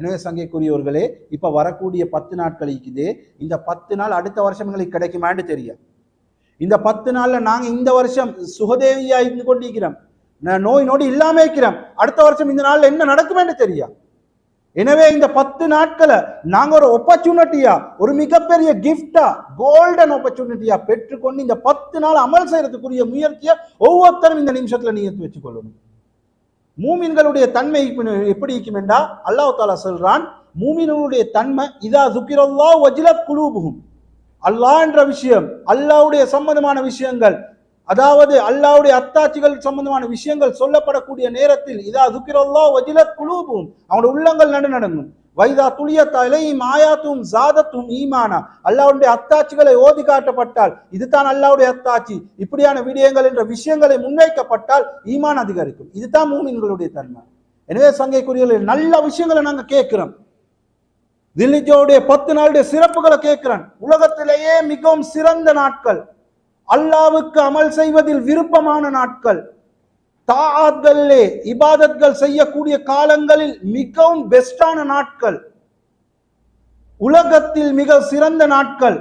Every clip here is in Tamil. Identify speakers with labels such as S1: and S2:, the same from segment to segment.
S1: எனவே சங்கைக்குரியவர்களே இப்ப வரக்கூடிய பத்து நாட்கள் இருக்குது இந்த பத்து நாள் அடுத்த வருஷம் எங்களுக்கு கிடைக்குமான்னு தெரியும். இந்த பத்து நாள்ல நாங்க இந்த வருஷம் சுகதேவியா இருந்து கொண்டிருக்கிறோம். நோய் நொடி இல்லாம இருக்கிறோம். அடுத்த வருஷம் இந்த நாள்ல என்ன நடக்குமேன்னு தெரியும். எனவே இந்த பத்து நாட்களை நாங்க ஒரு ஒப்பர்ச்சுனிட்டியா ஒரு மிகப்பெரிய கிஃப்டா கோல்டன் ஒப்பர்ச்சுனிட்டியா பெற்றுக்கொண்டு இந்த பத்து நாள் அமல் செய்யறதுக்குரிய முயற்சியை ஒவ்வொருத்தரும் இந்த நிமிஷத்துல எடுத்து வச்சுக்கொள்ளணும். மூமின்களுடைய தன்மை எப்படி இருக்கும் என்றால் அல்லாஹ் தாலா சொல்றான் மூமின்களுடைய தன்மை இதா துக்கிரல்லா வஜில குலூபுகும் அல்லாஹ் என்ற விஷயம் அல்லாஹ்வுடைய சம்பந்தமான விஷயங்கள் அதாவது அல்லாஹ்வுடைய அத்தாட்சிகள் சம்பந்தமான விஷயங்கள் சொல்லப்படக்கூடிய நேரத்தில் இதா துக்கிரல்லா வஜில குலூபுகும் அவனுடைய உள்ளங்கள் நடு நடங்கும் வைதா துளியத்தா தலையும் ஆயாத்தும் ஜாதத்தும் ஈமானா. அல்லாஹ்வுடைய அத்தாட்சிகளை ஓதி காட்டப்பட்டால் இதுதான் அல்லாவுடைய அத்தாட்சி. இப்படியான விடயங்கள் என்ற விஷயங்களை முன்வைக்கப்பட்டால் ஈமான் அதிகரிக்கும். இதுதான் மூமின்களுடைய தன்மை. எனவே சங்கைக்குரியவர்களே நல்ல விஷயங்களை நாங்க கேட்கிறோம். தில்லிஜோடைய பத்து நாளுடைய சிறப்புகளை கேட்கிறேன் உலகத்திலேயே மிகவும் சிறந்த நாட்கள். அல்லாவுக்கு அமல் செய்வதில் விருப்பமான நாட்கள். தாஆத்களிலே இபாதத்கள் செய்யக்கூடிய காலங்களில் மிகவும் பெஸ்டான நாட்கள். உலகத்தில் மிக சிறந்த நாட்கள்.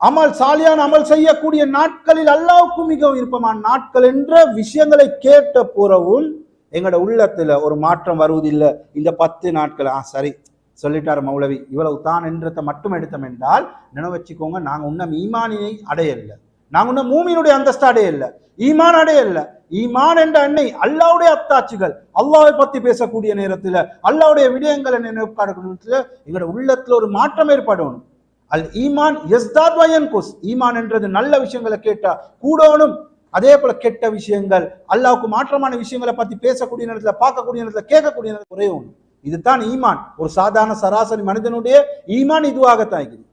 S1: அமல் சாலியான அமல் செய்யக்கூடிய நாட்களில் அல்லாவுக்கும் மிகவும் இருப்பமான நாட்கள் என்ற விஷயங்களை கேட்ட பிறவும் எங்களோட உள்ளத்துல ஒரு மாற்றம் வருவதில்லை. இந்த பத்து நாட்கள் ஆ சரி சொல்லிட்டார் மௌலவி. இவ்வளவு தான் என்றதை மட்டும் எடுத்தோம் என்றால் நினைவு வச்சுக்கோங்க நாங்க இன்னும் ஈமானியை அடையல. நாங்கள் இன்னும் மூமியினுடைய அந்தஸ்து அடையல. ஈமான் அடையல. ஈமான் என்ற அன்னை அல்லாவுடைய அத்தாட்சிகள் அல்லாவை பத்தி பேசக்கூடிய நேரத்தில் அல்லாவுடைய விடயங்களை நினைவு எங்களோட உள்ளத்துல ஒரு மாற்றம் ஏற்படணும் அல் ஈமான் எஸ்தாத் வயன்குஸ் ஈமான் என்றது நல்ல விஷயங்களை கேட்டா கூடணும். அதே போல கெட்ட விஷயங்கள் அல்லாவுக்கு மாற்றமான விஷயங்களை பத்தி பேசக்கூடிய நேரத்துல பார்க்கக்கூடிய நேரத்துல கேட்கக்கூடிய நேரத்தில் ஒரே ஒன்று இதுதான் ஈமான். ஒரு சாதாரண சராசரி மனிதனுடைய ஈமான் இதுவாகத்தான் இருக்குது.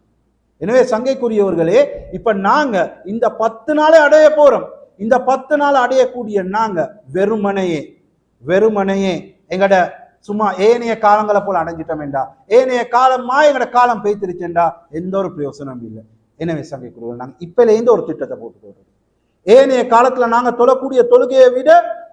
S1: எனவே சங்கைக்குரியவர்களே இப்ப நாங்க இந்த பத்து நாளே அடைய போறோம். இந்த பத்து நாள் அடையக்கூடிய நாங்க வெறுமனையே வெறுமனையே எங்கட சும்மா ஏனைய காலங்களை போல அடைஞ்சிட்டோமேண்டா. ஏனைய காலமா எங்கட காலம் பெய்த்திருச்சேண்டா. எந்த ஒரு பிரயோசனம் இல்லை. எனவே சங்கைக்குரியவர்கள் நாங்கள் இப்பலேருந்து ஒரு திட்டத்தை போட்டு போடுறோம் ஏனைய காலத்துல நாங்க தொழக்கூடிய தொழுகையை விட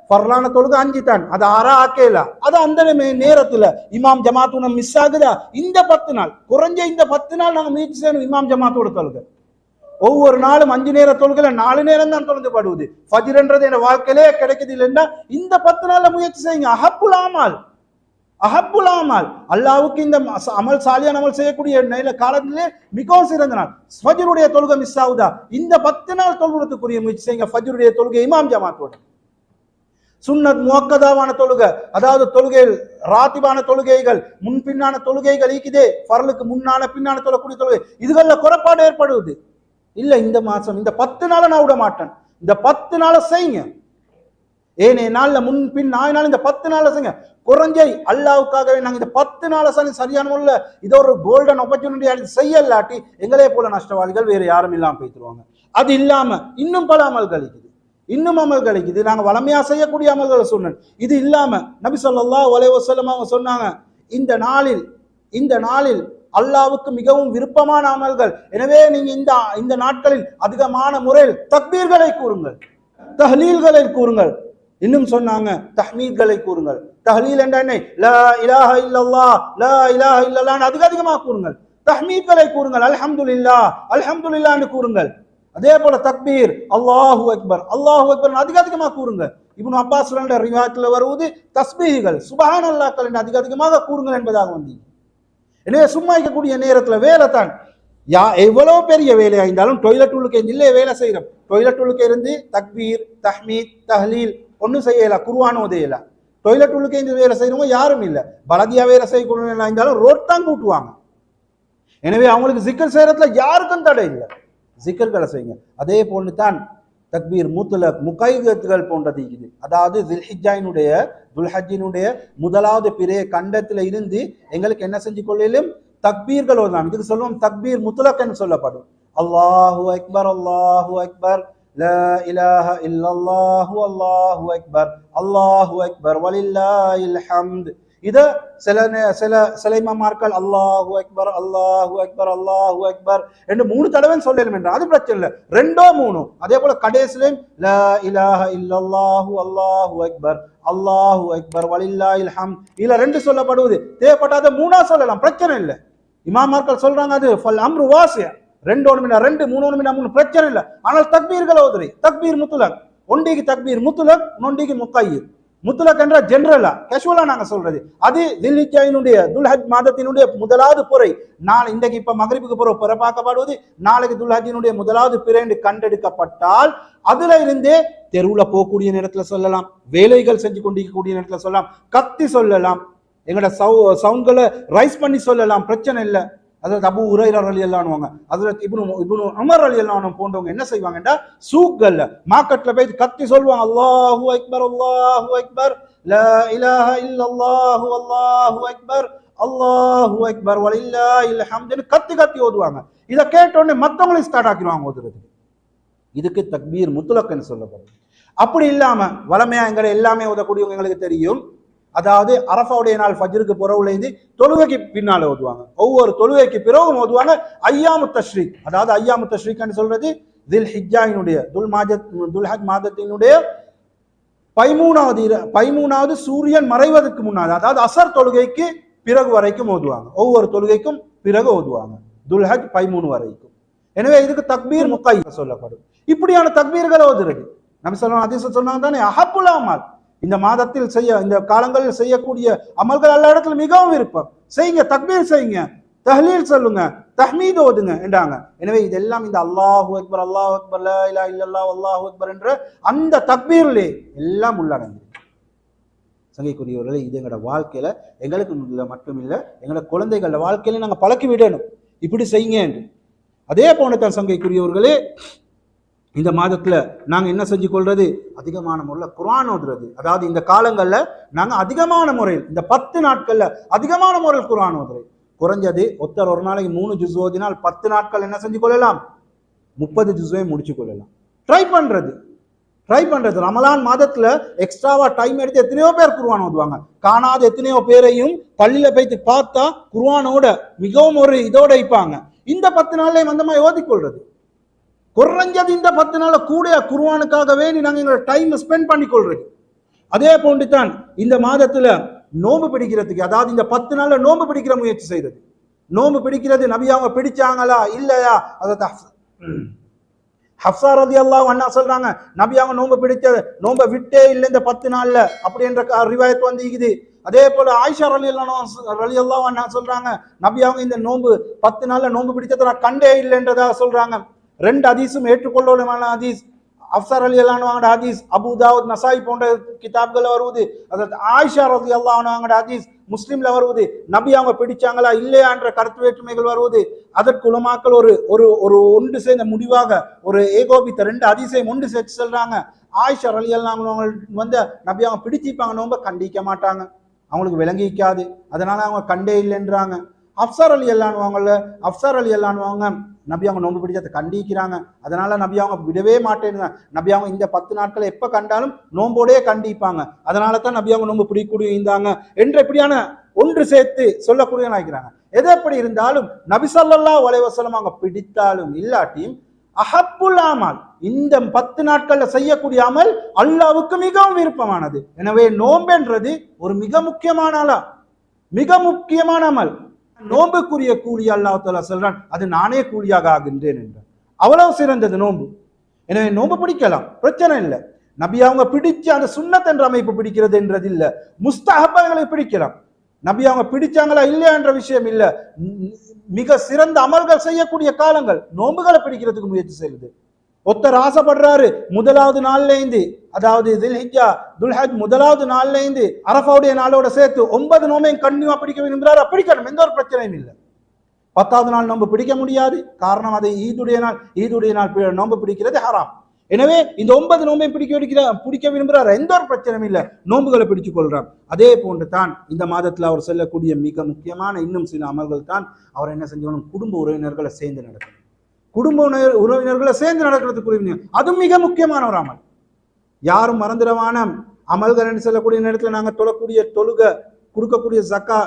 S1: ஃபர்லான தொழுகை அஞ்சு தான். அது ஆறா ஆக்கல. அது அந்த நேரத்துல இமாம் ஜமாத்து மிஸ் ஆகுதா? இந்த பத்து நாள் குறைஞ்ச இந்த பத்து நாள் நாங்க முயற்சி செய்யணும் இமாம் ஜமாத்தோட தொழுகை. ஒவ்வொரு நாளும் அஞ்சு நேர தொழுகையில நாலு நேரம் தான் தொழுந்துப்படுவது ஃபஜ்ர்ன்றது என் வாழ்க்கையிலே கிடைக்குது இல்லைன்னா இந்த பத்து நாள்ல முயற்சி செய்யுங்க. அஹப்புல் ஆமால். அல்லாவுக்கு இந்த ம- அமல் சாலியான அமல் செய்யக்கூடிய நில காலத்திலே மிகவும் சிறந்த நாள். ஃபஜிருடைய தொழுகை மிஸ் ஆகுதா? இந்த பத்து நாள் தொழுகிறதுக்குரிய முயற்சி செய்யுங்க. ஃபஜ்ருடைய தொழுகை இமாம் ஜமாத்தோட. சுன்னத் முவக்கதாவான தொழுகை அதாவது தொழுகைகள் ராத்திபான தொழுகைகள் முன்பின்னான தொழுகைகள் ஈக்குதே பரலுக்கு முன்னான பின்னான தொழக்கூடிய தொழுகை. இதுகளில் குறைபாடு ஏற்படுவது. இல்ல இந்த மாசம் இந்த பத்து நாளை நான் விட மாட்டேன். இந்த பத்து நாளை செய்யுங்க. ஏனே நாள்ல முன் பின் நாயினாலும் இந்த பத்து நாளில் செய்யுங்க. குறைஞ்ச அல்லாவுக்காகவே நாங்க இந்த பத்து நாளை சனி சரியான முறையில் இதோ ஒரு கோல்டன் ஆப்பர்ச்சுனிட்டி செய்யலாட்டி எங்களே போல நஷ்டவாளிகள் வேற யாரும் இல்லாம போய்த்துருவாங்க அது இல்லாம இன்னும் பல அமல்கள் இருக்குது இன்னும் அமல்கள் இருக்குது நாங்க வளமையா செய்யக்கூடிய அமல்களை சொன்னேன். இது இல்லாம நபி சொல்லா அலைஹி வஸல்லம் அவங்க சொன்னாங்க இந்த நாளில் இந்த நாளில் அல்லாவுக்கு மிகவும் விருப்பமான அமல்கள். எனவே நீங்க இந்த இந்த நாட்களில் அதிகமான முறையில் தக்பீர்களை கூறுங்கள். தஹ்லீல்களை கூறுங்கள். இன்னும் சொன்னாங்க தஹ்மீத்களை கூறுங்கள். தஹ்லீல் என்ற என்ன? லா இலாஹ இல்லல்லாஹ் லா இலாஹ அதிக அதிகமாக கூறுங்கள். தஹ்மீத்களை கூறுங்கள் அல்ஹம்துலில்லாஹ் இல்லான்னு கூறுங்கள். அதே போல தக்பீர் அல்லாஹூ அக்பர் அல்லாஹூ அக்பர் அதிக அதிகமாக கூறுங்க இப்னு அப்பாஸ் ரிவாயத்தில் வருவது தஸ்பீஹ்கள். சுபஹான் அல்லாக்கள் என்று அதிக அதிகமாக கூறுங்கள் என்பதாக வந்தீங்க. எனவே சும்மா இருக்கக்கூடிய நேரத்தில் வேலை தான். யா எவ்வளோ பெரிய வேலையாக இருந்தாலும் டொய்லெட் உள்ளுக்கு இல்லையே வேலை செய்கிறோம் டொய்லெட் உள்ளுக்கு இருந்து தக்பீர் தஹ்மீத் தஹ்லீல் ஒன்றும் செய்யலாம் குருவான உதயலாம் டொய்லெட் உள்ளுக்கு இருந்து வேலை செய்யறவங்க யாரும் இல்லை. பலதியாக வேலை செய்யக்கூடிய இருந்தாலும் ரோட் தான் கூட்டுவாங்க. எனவே அவங்களுக்கு சிக்கல் செய்கிறதுல யாருக்கும் தடை இல்லை. சிக்கல்களை செய்யுங்க. அதே போன்று தான் தக்பீர் மூத்துல முகைகத்துகள் போன்றது இது. அதாவது தில்ஹிஜாயினுடைய துல்ஹஜினுடைய முதலாவது பிறைய கண்டத்தில் இருந்து எங்களுக்கு என்ன செஞ்சு கொள்ளையிலும்? தக்பீர்கள் ஓதலாம் இதுக்கு சொல்லுவோம் தக்பீர் முத்தலக்கன்னு சொல்லப்படும். அல்லாஹு அக்பர் அல்லாஹு அக்பர். லா இலாஹ இல்லல்லாஹு அல்லாஹு அக்பர். அல்லாஹு அக்பர். வலில்லாஹில் ஹம்த் இது சில சில சில சிலைமார்கள் அல்லாஹு அக்பர் அல்லாஹு அக்பர் அல்லாஹு அக்பர் என்று மூணு தடவை சொல்லணும் என்று அது பிரச்சனை இல்லை ரெண்டோ மூணு அதே போல கடைசிலையும் லா இலாஹ இல்லல்லாஹு அல்லாஹு அக்பர் அல்லாஹு அக்பர் வலில்லா ஹம் இதுல ரெண்டு சொல்லப்படுவது தேவைப்பட்டாத மூணா சொல்லலாம் பிரச்சனை இல்லை இமாமார்கள் சொல்றாங்க அது ஃபல் அம்ரு வாசிய ரெண்டு ஒன்று ரெண்டு மூணு ஒன்று மூணு பிரச்சனை இல்லை ஆனால் தக்பீர்கள் ஓதுரி தக்பீர் முத்துலக் ஒண்டிக்கு தக்பீர் முத்துலக் நொண்டிக்கு முக்கையீர் முத்துலக் என்ற ஜெனரலா கேஷுவலா நாங்க சொல்றது. அது தில்லிஜாயினுடைய துல்ஹஜ் மாதத்தினுடைய முதலாவது புறை. நாளை இன்றைக்கு இப்ப மகரிப்புக்கு போற பிறப்பாக்கப்படுவது நாளைக்கு துல்ஹஜினுடைய முதலாவது பிறண்டு கண்டெடுக்கப்பட்டால் அதுல இருந்தே தெருவுல போகக்கூடிய நேரத்துல சொல்லலாம் வேலைகள் செஞ்சு கொண்டிருக்கக்கூடிய நேரத்துல சொல்லலாம் கத்தி சொல்லலாம் எங்களோட சவு சவுண்ட்களை ரைஸ் பண்ணி சொல்லலாம் பிரச்சனை இல்லை. அதாவது அபு உரையர் அலி எல்லான்வாங்க அதுல இப்னு இப்னு அமர் அலி எல்லாம் போன்றவங்க என்ன செய்வாங்கடா சூக்கல்ல மார்க்கெட்ல போய் கத்தி சொல்லுவாங்க அல்லாஹு அக்பர் அல்லாஹு அக்பர் லா இலாஹ இல்லல்லாஹு அல்லாஹு அக்பர் அல்லாஹு அக்பர் வலில்லா ஹம்துன்னு கத்தி கத்தி ஓதுவாங்க. இதை கேட்ட உடனே ஸ்டார்ட் ஆக்கிடுவாங்க ஓதுறது இதுக்கு தக்பீர் முத்துலக்கன்னு சொல்லப்படும். அப்படி இல்லாம வளமையா எங்களை எல்லாமே ஓதக்கூடியவங்க எங்களுக்கு தெரியும். அதாவது அரஃபாவுடைய நாள் ஃபஜ்ருக்கு புறவுலேருந்து தொழுகைக்கு பின்னால் ஓதுவாங்க. ஒவ்வொரு தொழுகைக்கு பிறகும் ஓதுவாங்க ஐயாமு தஷ்ரீக். அதாவது ஐயாமு தஷ்ரீக்னு சொல்றது தில் ஹிஜாயினுடைய துல் மாஜத் துல்ஹஜ் மாதத்தினுடைய பதிமூணாவது இர- பதிமூணாவது சூரியன் மறைவதற்கு முன்னால் அதாவது அசர் தொழுகைக்கு பிறகு வரைக்கும் ஓதுவாங்க. ஒவ்வொரு தொழுகைக்கும் பிறகு ஓதுவாங்க. துல்ஹஜ் பதிமூணு வரைக்கும். எனவே இதுக்கு தக்பீர் முக்கை சொல்லப்படும். இப்படியான தக்பீர்களை ஓதுறது. நம்ம சொல்லணும் அதிச சொன்னாங்க தானே அஹப்புலாமால் இந்த மாதத்தில் செய்ய இந்த காலங்களில் செய்யக்கூடிய அமல்கள் எல்லா இடத்துல மிகவும் விருப்பம். செய்யுங்க தக்பீர் செய்யுங்க. தஹ்லீல் சொல்லுங்க. தஹ்மீத் ஓதுங்க என்றாங்க. எனவே இதெல்லாம் இந்த அல்லாஹு அக்பர் அல்லாஹ் அக்பர் இல்லா இலாஹ அல்லாஹு அக்பர் என்ற அந்த தக்பீரிலே எல்லாம் உள்ளடங்கி சங்கைக்குரியவர்களே இது எங்களோட வாழ்க்கையில எங்களுக்கு மட்டும் இல்லை எங்களோட குழந்தைகளோட வாழ்க்கையில நாங்கள் பழக்கி விடணும். இப்படி செய்யுங்க என்று. அதே போனத்தான் சங்கைக்குரியவர்களே இந்த மாதத்தில் நாங்கள் என்ன செஞ்சு கொள்வது அதிகமான முறையில் குர்ஆன் ஓதுறது. அதாவது இந்த காலங்களில் நாங்கள் அதிகமான முறையில் இந்த பத்து நாட்களில் அதிகமான முறையில் குரான் ஓதுறது. குறைஞ்சது ஒருத்தர் ஒரு நாளைக்கு மூணு ஜுஸ் ஓதினால் பத்து நாட்கள் என்ன செஞ்சு கொள்ளலாம் முப்பது ஜுஸ்வை முடிச்சு கொள்ளலாம் ட்ரை பண்ணுறது ட்ரை பண்ணுறது ரமலான் மாதத்தில் எக்ஸ்ட்ராவாக டைம் எடுத்து எத்தனையோ பேர் குருவான் ஓதுவாங்க. காணாத எத்தனையோ பேரையும் பள்ளியில் போய்த்து பார்த்தா குருவானோட மிகவும் ஒரு இதோட வைப்பாங்க. இந்த பத்து நாள்லேயும் வந்தமாக மாதிரி ஓதிக்கொள்றது. குறைஞ்சது இந்த பத்து நாள் கூட குர்ஆனுக்காகவே நாங்கள் எங்களோட டைம் ஸ்பெண்ட் பண்ணி கொள்றது அதே போன்று தான் இந்த மாதத்தில் நோன்பு பிடிக்கிறதுக்கு அதாவது இந்த பத்து நாளில் நோன்பு பிடிக்கிற முயற்சி செய்தது. நோம்பு பிடிக்கிறது நபி அவங்க பிடிச்சாங்களா இல்லையா? அதை ஹப்சா ரதி அல்லாஹ் அண்ணா சொல்றாங்க நபி அவங்க நோன்பு பிடிச்ச நோன்பை விட்டே இல்லை இந்த பத்து நாள்ல அப்படின்ற க- ரிவாயத் வந்து இருக்குது அதே போல ஆயிஷா ரலி அல்லா ரலி அல்லாஹ் அண்ணா சொல்றாங்க நபி அவங்க இந்த நோன்பு பத்து நாள்ல நோன்பு பிடிச்சதை நான் கண்டே இல்லைன்றதா சொல்றாங்க. ரெண்டு ஹதீஸும் ஏற்றுக்கொள்ளமான ஹதீஸ். அப்சர் அலி அல்லாஹ் ஹதீஸ். அபு தாவூத் நசாய் போன்ற கிதாப்கள் வருவது. அதாவது ஆயிஷா ரதி அல்லாஹ் ஹதீஸ். முஸ்லீம்ல வருவது. நபி அவங்க பிடிச்சாங்களா இல்லையான்ற கருத்து வேற்றுமைகள் வருவது. அதற்கு உலமாக்கள் ஒரு ஒரு ஒரு ஒன்று சேர்ந்த முடிவாக ஒரு ஏகோபித்த ரெண்டு அதிசயம் ஒன்று சேர்த்து செல்றாங்க. ஆயிஷா அலி அல்லாங்க வந்து நபி அவங்க பிடிச்சிப்பாங்க நோம்ப கண்டிக்க மாட்டாங்க. அவங்களுக்கு விளங்கிக்காது. அதனால அவங்க கண்டே இல்லைன்றாங்க. அப்சார் அலி அல்லான்வாங்கல்ல அப்சார் அலி அல்லான்வாங்க நபி அவங்க நோன்பு பிடிச்சதை கண்டிக்கிறாங்க. அதனால நபி அவங்க விடவே மாட்டேன்னு நபி அவங்க இந்த பத்து நாட்களை எப்போ கண்டாலும் நோம்போடே கண்டிப்பாங்க. அதனால தான் நபி அவங்க நோன்பு பிடிக்கூடிய இருந்தாங்க என்ற இப்படியான ஒன்று சேர்த்து சொல்லக்கூடிய நினைக்கிறாங்க எது எப்படி இருந்தாலும் நபி ஸல்லல்லாஹு அலைஹி அவங்க பிடித்தாலும் இல்லாட்டியும் அஹப்புல் இந்த பத்து நாட்கள்ல செய்யக்கூடிய அமல் அல்லாவுக்கு மிகவும் விருப்பமானது. எனவே நோன்பென்றது ஒரு மிக முக்கியமான அலா மிக முக்கியமான அமல். நோன்புக்குரிய கூலி அல்லாஹ் தாலா சொல்றான் அது நானே கூலியாக ஆகின்றேன் என்றான். அவ்வளவு சிறந்தது நோன்பு. எனவே நோன்பு பிடிக்கலாம் பிரச்சனை இல்லை. நபி அவங்க பிடிச்சு அந்த சுண்ணத் என்ற அமைப்பு பிடிக்கிறது என்றது இல்ல. முஸ்தஹபங்களை பிடிக்கலாம். நபி அவங்க பிடிச்சாங்களா இல்லையா என்ற விஷயம் இல்ல. மிக சிறந்த அமல்கள் செய்யக்கூடிய காலங்கள் நோன்புகளை பிடிக்கிறதுக்கு முயற்சி செய்யுது. ஒருத்தர் ஆசைப்படுறாரு. முதலாவது நாள்ல இருந்து அதாவது தில்ஹிஜா துல்ஹஜ் முதலாவது நாள்ல இருந்து அரஃபாவுடைய நாளோட சேர்த்து ஒன்பது நோம்பையும் கண்டிப்பா பிடிக்க விரும்புகிறாரு. பிடிக்கணும். எந்த ஒரு பிரச்சனையும் இல்லை. பத்தாவது நாள் நோன்பு பிடிக்க முடியாது. காரணம் அதை ஈதுடைய நாள். ஈதுடைய நாள் பி- நோன்பு பிடிக்கிறது ஹராம். எனவே இந்த ஒன்பது நோம்பையும் பிடிக்க பிடிக்கிற பிடிக்க விரும்புகிறார். எந்த ஒரு பிரச்சனையும் இல்லை. நோன்புகளை பிடிச்சு கொள்றார். அதே போன்று தான் இந்த மாதத்துல அவர் செல்லக்கூடிய மிக முக்கியமான இன்னும் சில அமல்கள் தான். அவர் என்ன செஞ்சணும் குடும்ப உறவினர்களை சேர்ந்து நடக்கணும். குடும்ப உணர்- உறவினர்களை சேர்ந்து நடக்கிறதுக்குரிய அதுவும் மிக முக்கியமான ஒரு அமல். யாரும் மறந்துடவான அமல்கள் என்று சொல்லக்கூடிய நேரத்தில் நாங்கள் தொழக்கூடிய தொழுக கொடுக்கக்கூடிய ஜக்கா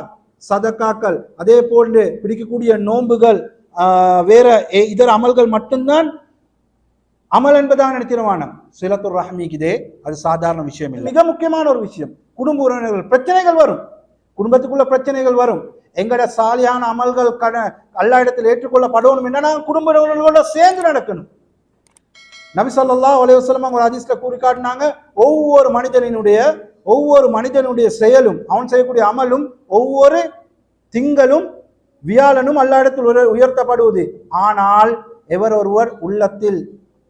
S1: சதக்காக்கள் அதே போன்று பிடிக்கக்கூடிய நோன்புகள் ஆஹ், வேற இதர அமல்கள் மட்டும்தான் அமல் என்பதாக நினைக்கிறவான சிலத்துர் ரஹ்மிக்குதே அது சாதாரண விஷயம் இல்லை. மிக முக்கியமான ஒரு விஷயம். குடும்ப உறவினர்கள் பிரச்சனைகள் வரும். குடும்பத்துக்குள்ள பிரச்சனைகள் வரும். எங்கட சாலியான அமல்கள் கட அல்லா இடத்தில் ஏற்றுக்கொள்ளப்படணும் என்னன்னா குடும்பங்களோட சேர்ந்து நடக்கணும். நபி ஸல்லல்லாஹு அலைஹி அவங்க ஒரு கூறி காட்டினாங்க ஒவ்வொரு மனிதனினுடைய ஒவ்வொரு மனிதனுடைய செயலும் அவன் செய்யக்கூடிய அமலும் ஒவ்வொரு திங்களும் வியாழனும் அல்லா இடத்தில் உயர்த்தப்படுவது. ஆனால் எவர் ஒருவர் உள்ளத்தில்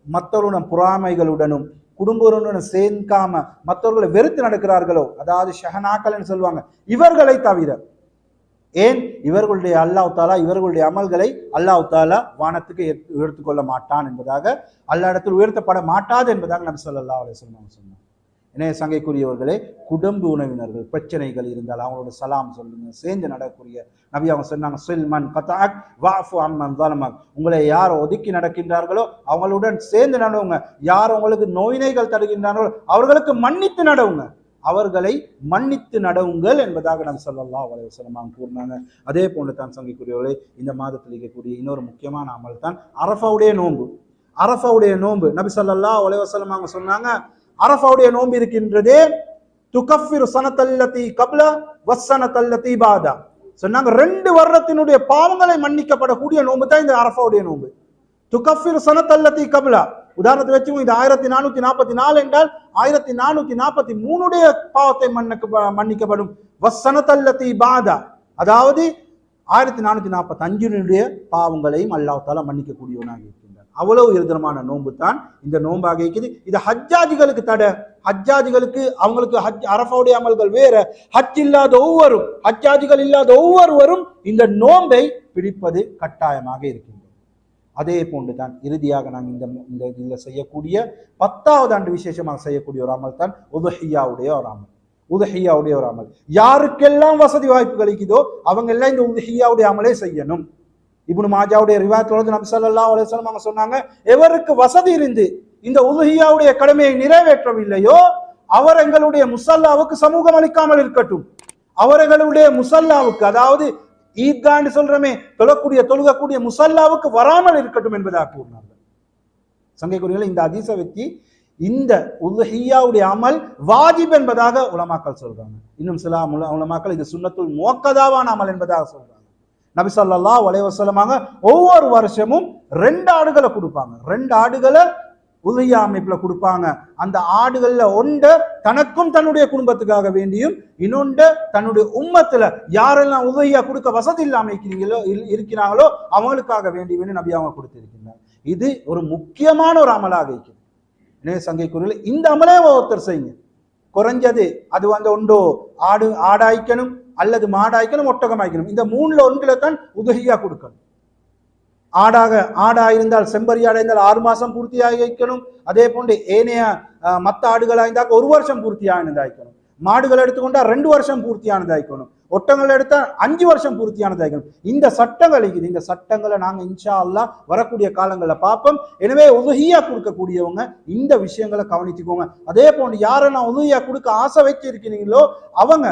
S1: மற்றவருடன் பொறாமைகளுடனும் குடும்பருடன் சேர்க்காம மற்றவர்களை வெறுத்து நடக்கிறார்களோ அதாவது ஷஹனாக்கள் சொல்லுவாங்க இவர்களை தவிர ஏன்? இவர்களுடைய அல்லாஹ் தாலா இவர்களுடைய அமல்களை அல்லாஹ் தாலா வானத்துக்கு உயர்த்து கொள்ள மாட்டான் என்பதாக அல்லா இடத்தில் உயர்த்தப்பட மாட்டாது என்பதாக நம்ம சொல்லல்லா அலைஹி சொன்னாங்க சொன்னாங்க. இணைய சங்கைக்குரியவர்களே குடும்ப உணவினர்கள் பிரச்சனைகள் இருந்தால் அவங்களோட சலாம் சொல்லுங்க. சேர்ந்து நடக்கக்கூடிய நபி அவங்க சொன்னாங்க சில்மன் கத்தாக் வாஃபு அம்மன் தலமக் உங்களை யார் ஒதுக்கி நடக்கின்றார்களோ அவங்களுடன் சேர்ந்து நடவுங்க. யார் உங்களுக்கு நோயினைகள் தருகின்றார்களோ அவர்களுக்கு மன்னித்து நடவுங்க. அவர்களை மன்னித்து நடவுங்கள் என்பதாக நம் சொல்லலாம் அலைஹி வஸல்லம் கூறினாங்க. அதே போன்று தான் சங்கிக்குரியவர்களே இந்த மாதத்தில் இருக்கக்கூடிய இன்னொரு முக்கியமான அமல் தான் அரஃபாவுடைய நோன்பு. அரஃபாவுடைய நோன்பு நபி சொல்லல்லா அலைஹி வஸல்லம் அவங்க சொன்னாங்க அரஃபாவுடைய நோன்பு இருக்கின்றதே துகஃபிரு சனத்தல்லதி கப்ல வஸ்ஸனத்தல்லதி பாதா. சொன்னாங்க ரெண்டு வருடத்தினுடைய பாவங்களை மன்னிக்கப்படக்கூடிய நோன்பு தான் இந்த அரஃபாவுடைய நோன்பு. துகஃபிர் சனத்தல்லத்தி கப்லா உதாரணத்தை வச்சு இது ஆயிரத்தி நானூத்தி நாற்பத்தி நாலு என்றால் ஆயிரத்தி நானூத்தி நாற்பத்தி மூணுடைய பாவத்தை மன்னிக்க மன்னிக்கப்படும். வசனத்தல்லத்தி பாதா. அதாவது ஆயிரத்தி நானூத்தி நாற்பத்தி அஞ்சினுடைய பாவங்களையும் அல்லாஹால தாலா மன்னிக்கக்கூடியவனாக இருக்கின்றார் அவ்வளவு உயர்தரமான நோன்பு தான் இந்த நோன்பாக இருக்குது. இது ஹஜ்ஜாஜிகளுக்கு தடை. ஹஜ்ஜாஜிகளுக்கு அவங்களுக்கு ஹஜ் அரஃபாவுடைய அமல்கள் வேற. ஹஜ் இல்லாத ஒவ்வொரு ஹஜ்ஜாஜிகள் இல்லாத ஒவ்வொருவரும் இந்த நோன்பை பிடிப்பது கட்டாயமாக இருக்கிறது அதே போன்று தான் இறுதியாக நாங்கள் இந்த இந்த இதில் செய்யக்கூடிய பத்தாவது ஆண்டு விசேஷமாக செய்யக்கூடிய ஒரு அமல் தான் உதஹியாவுடைய ஒரு அமல். உதஹியாவுடைய ஒரு அமல். யாருக்கெல்லாம் வசதி வாய்ப்பு கிடைக்குதோ அவங்க எல்லாம் இந்த உதஹியாவுடைய அமலே செய்யணும். இப்னு மாஜாவுடைய ரிவாயத்தோடு நபி ஸல்லல்லாஹு அலைஹி அவங்க சொன்னாங்க எவருக்கு வசதி இருந்து இந்த உதுஹியாவுடைய கடமையை நிறைவேற்றவில்லையோ அவர் எங்களுடைய முசல்லாவுக்கு சமூகம் அளிக்காமல் இருக்கட்டும். அவர்களுடைய முசல்லாவுக்கு அதாவது ஈத்கான்னு சொல்றமே தொழக்கூடிய தொழுகக்கூடிய முசல்லாவுக்கு வராமல் இருக்கட்டும் என்பதாக கூறினார்கள். சங்கைக்குரியர்கள் இந்த அதிச வெற்றி இந்த உல்ஹியாவுடைய அமல் வாஜிப் என்பதாக உலமாக்கள் சொல்றாங்க. இன்னும் சில உல- உலமாக்கள் இது சுண்ணத்துள் மோக்கதாவான அமல் என்பதாக சொல்றாங்க. நபி ஸல்லல்லாஹு அலைஹி ஒவ்வொரு வருஷமும் ரெண்டு ஆடுகளை கொடுப்பாங்க. ரெண்டு ஆடுகளை உதவி அமைப்புல கொடுப்பாங்க. அந்த ஆடுகள்ல ஒன்றை தனக்கும் தன்னுடைய குடும்பத்துக்காக வேண்டியும் இன்னொன்று தன்னுடைய உம்மத்துல யாரெல்லாம் உதவியா கொடுக்க வசதி இல்லாம இருக்கிறீங்களோ இல்- இருக்கிறாங்களோ அவங்களுக்காக வேண்டியும் நபி அவங்க கொடுத்திருக்கின்றார். இது ஒரு முக்கியமான ஒரு அமலாக இருக்குது. எனவே சங்கைக்குரியல இந்த அமலே ஒருத்தர் செய்யுங்க. குறைஞ்சது அது வந்து ஒன்றோ ஆடு ஆடாய்க்கணும் அல்லது மாடாய்க்கணும் ஒட்டகமாய்க்கணும். இந்த மூணுல ஒன்றுல தான் உதவியா கொடுக்கணும். ஆடாக ஆடா இருந்தால் செம்பரியாடா இருந்தால் ஆறு மாசம் பூர்த்தியாக வைக்கணும். அதே போன்று ஏனைய மற்ற மத்த இருந்தால் ஒரு வருஷம் பூர்த்தியானதாய்க்கணும் மாடுகள் எடுத்துக்கொண்டா ரெண்டு வருஷம் பூர்த்தியானதாய்க்கணும் ஒட்டங்கள் எடுத்தா அஞ்சு வருஷம் பூர்த்தியானதாய்க்கணும் இந்த சட்டங்கள் இருக்குது. இந்த சட்டங்களை நாங்க இன்ஷா அல்லா வரக்கூடிய காலங்களில் பார்ப்போம். எனவே உதவியா கொடுக்கக்கூடியவங்க இந்த விஷயங்களை கவனிச்சுக்கோங்க. அதே போன்று யாரெல்லாம் உதவியா கொடுக்க ஆசை வச்சிருக்கிறீங்களோ அவங்க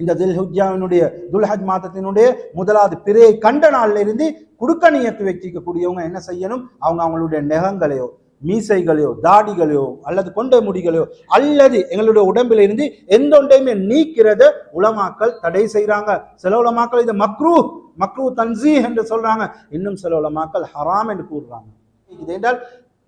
S1: இந்த துல்ஹுஜாவினுடைய துல்ஹஜ் மாதத்தினுடைய முதலாவது பிறையை கண்ட நாளில் இருந்து குடுக்க நியத்து வச்சிக்கக்கூடியவங்க என்ன செய்யணும்? அவங்க அவங்களுடைய நெகங்களையோ மீசைகளையோ தாடிகளையோ அல்லது கொண்டை முடிகளையோ அல்லது எங்களுடைய உடம்பில இருந்து எந்த ஒன்றையுமே நீக்கிறத உலமாக்கள் தடை செய்கிறாங்க சில உலமாக்கள் இதை மக்ரூ மக்ரூ தன்சீ என்று சொல்றாங்க. இன்னும் சில உலமாக்கள் ஹராம் என்று கூறுறாங்க. இது என்றால்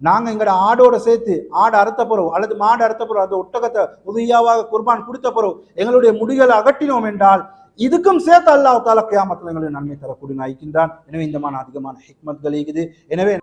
S1: நாங்க எங்கட ஆடோட சேர்த்து ஆடு அறுத்த பிறகு அல்லது மாடு அறுத்த பிறகு அந்த ஒட்டகத்தை உதவியாவாக குர்பான் கொடுத்த பிறகு எங்களுடைய முடிகளை அகற்றினோம் என்றால் இதுக்கும் சேர்த்து அல்லாஹ் தாலா கியாமத்தில் எங்களுக்கு நன்மை தரக்கூடிய நாய்க்கின்றான் எனவே இந்த மான அதிகமான ஹிக்மத்கள் இருக்குது எனவே